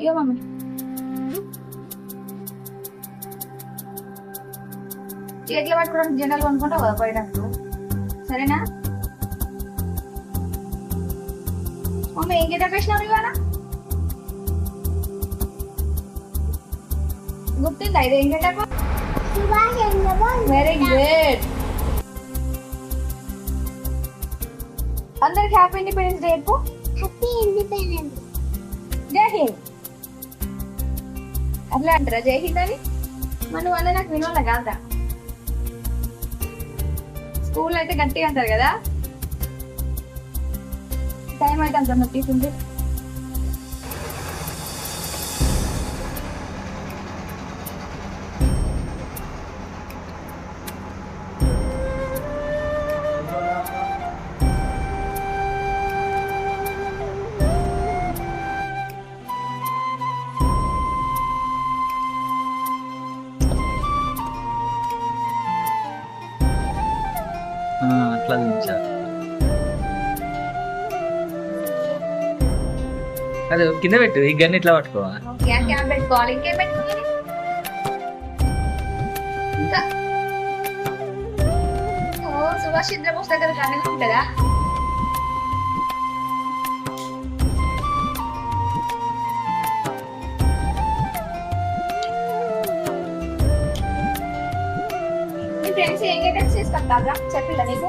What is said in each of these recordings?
ఇగో mummy. చేతిలో పట్టుకోవడానికి జెండాలు కొనుక్కుంటావు కదా పోయేటప్పుడు? సరేనా? మమ్మీ ఏం గెటప్ వేసినావు ఇవాళ? గుర్తుందా ఇది ఏం గెటప్ వెరీ గుడ్ అందరికి హ్యాపీ ఇండిపెండెన్స్ డే చెప్పు హ్యాపీ ఇండిపెండెన్స్ జై హింద్. అట్లా అంటారా? జై హింద్ అని? మన వల్ల నాకు వినోళ్ళ కాదా స్కూల్ అయితే గట్టిగా అంటారు కదా? టైం అయితే అంత నొప్పిస్తుంది ఆ, అట్లా అదే కింద పెట్టు ఈ గన్ ఇట్లా పట్టుకోవా? ఓకే పెట్టుకోవాలి. ఇంకేం పెట్టుకోవాలి? సుభాష్ చంద్రబోస్ దగ్గర కనుక ఉంటుందా మీ ఫ్రెండ్స్ ఏం గెటప్స్ చేసుకుంటారా చెప్పిల్లా నీకు?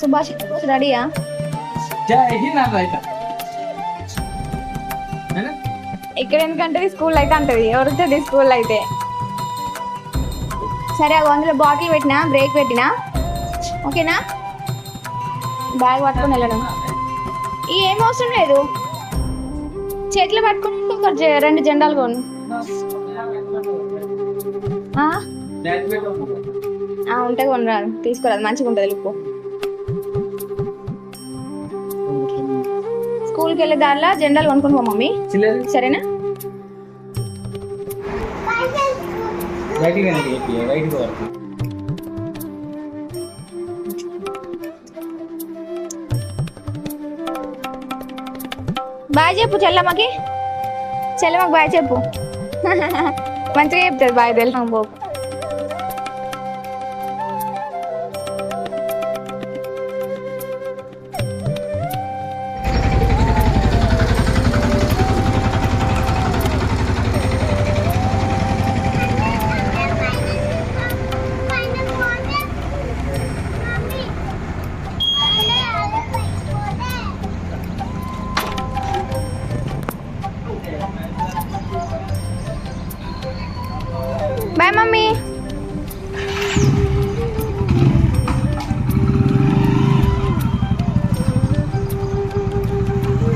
సుభాష్ రెడీయా? ఇక్కడ ఎందుకంటే స్కూల్ అయితే అంటది ఎవరుతుంది స్కూల్ అయితే సరే అందులో బాటిల్ పెట్టినా బ్రేక్ పెట్టినా ఓకేనా బ్యాగ్ పట్టుకొని వెళ్ళడం ఈ ఏం అవసరం లేదు చేతిలో పట్టుకుని ఒక రెండు జెండాలు కొను ఉంటే కొనరాదు తీసుకోరాదు మంచిగా ఉంటుంది లుక్ స్కూల్కి వెళ్ళే దారిలో జెండాలు కొనుక్కొని పో మమ్మీ. సరేనా. బాయ్ చెప్పు చెల్లమ్మకి. చెల్లమ్మకి బాయ్ చెప్పు. మంచిగా చెప్తుంది బాయ్ తెలుసు పోకు